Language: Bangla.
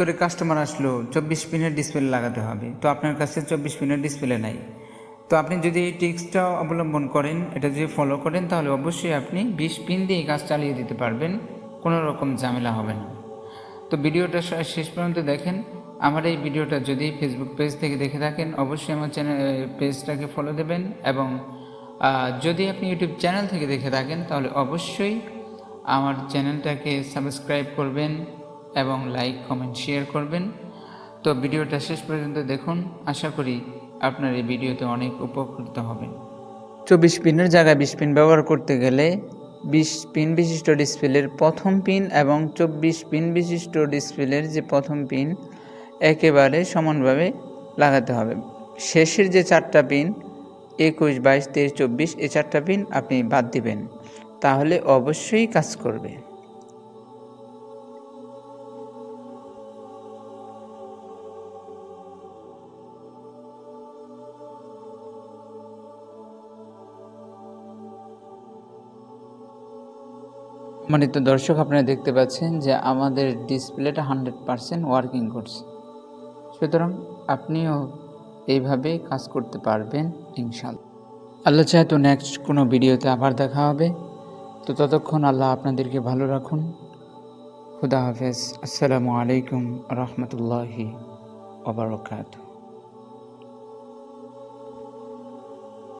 করে কাস্টমার আসলো, চব্বিশ পিনের ডিসপ্লে লাগাতে হবে। তো আপনার কাছে চব্বিশ পিনের ডিসপ্লে নাই। তো আপনি যদি এই টিক্সটা অবলম্বন করেন, এটা যদি ফলো করেন, তাহলে অবশ্যই আপনি বিশ পিন দিয়ে কাজ চালিয়ে দিতে পারবেন। কোনো রকম ঝামেলা হবে না। তো ভিডিওটা শেষ পর্যন্ত দেখেন। আমার এই ভিডিওটা যদি ফেসবুক পেজ থেকে দেখে থাকেন, অবশ্যই আমার চ্যানেল পেজটাকে ফলো দেবেন এবং যদি আপনি ইউটিউব চ্যানেল থেকে দেখে থাকেন, তাহলে অবশ্যই আমার চ্যানেলটাকে সাবস্ক্রাইব করবেন। এবং লাইক, কমেন্ট, শেয়ার করবেন। তো ভিডিওটা শেষ পর্যন্ত দেখুন। আশা করি আপনার এই ভিডিওতে অনেক উপকৃত হবেন। চব্বিশ পিনের জায়গায় বিশ পিন ব্যবহার করতে গেলে বিশ পিন বিশিষ্ট ডিসপ্লের প্রথম পিন এবং চব্বিশ পিন বিশিষ্ট ডিসপ্লের যে প্রথম পিন একেবারে সমানভাবে লাগাতে হবে। শেষের যে চারটা পিন, একুশ, বাইশ, তেইশ, চব্বিশ এই চারটা পিন আপনি বাদ দিবেন। তাহলে অবশ্যই কাজ করবে। সম্মানিত দর্শক আপনারা দেখতে পাচ্ছেন যে আমাদের ডিসপ্লেটা হান্ড্রেড পারসেন্ট ওয়ার্কিং করছে। সুতরাং আপনিও এইভাবে কাজ করতে পারবেন ইনশাল্লাহ আল্লাহ চাহে তো নেক্সট কোনো ভিডিওতে আবার দেখা হবে। তো ততক্ষণ আল্লাহ আপনাদেরকে ভালো রাখুন। খুদা হাফেজ। আসসালামু আলাইকুম রহমতুল্লাহি ওবরকাত